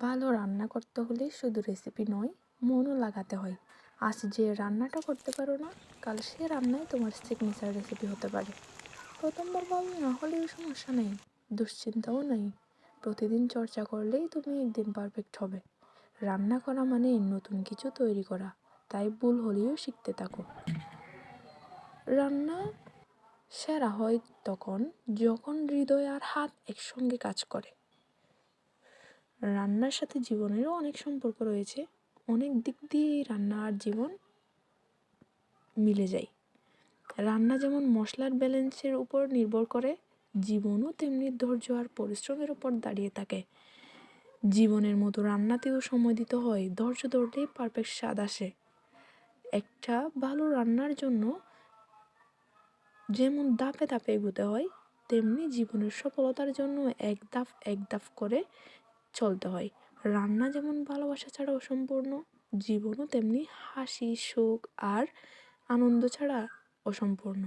ভালো রান্না করতে হলে শুধু রেসিপি নয়, মনও লাগাতে হয়। আজ যে রান্নাটা করতে পারো না, কাল সে রান্নায় তোমার সিগনেচার রেসিপি হতে পারে। প্রথমবার ভালো না হলেও সমস্যা নেই, দুশ্চিন্তাও নেই। প্রতিদিন চর্চা করলেই তুমি একদিন পারফেক্ট হবে। রান্না করা মানে নতুন কিছু তৈরি করা, তাই ভুল হলেও শিখতে থাকো। রান্না সেরা হয় তখন, যখন হৃদয় আর হাত একসঙ্গে কাজ করে। রান্নার সাথে জীবনেরও অনেক সম্পর্ক রয়েছে। অনেক দিক দিয়েই রান্না আর জীবন মিলে যায়। রান্না যেমন মশলার ব্যালেন্সের উপর নির্ভর করে, জীবনও তেমনি ধৈর্য আর পরিশ্রমের উপর দাঁড়িয়ে থাকে। জীবনের মতো রান্নাতেও সময় দিতে হয়, ধৈর্য ধরলেই পারফেক্ট স্বাদ আসে। একটা ভালো রান্নার জন্য যেমন ধাপে ধাপে এগোতে হয়, তেমনি জীবনের সফলতার জন্য এক ধাপ এক ধাপ করে চলতে হয়। রান্না যেমন ভালোবাসা ছাড়া অসম্পূর্ণ, জীবনও তেমনি হাসি, সুখ আর আনন্দ ছাড়া অসম্পূর্ণ।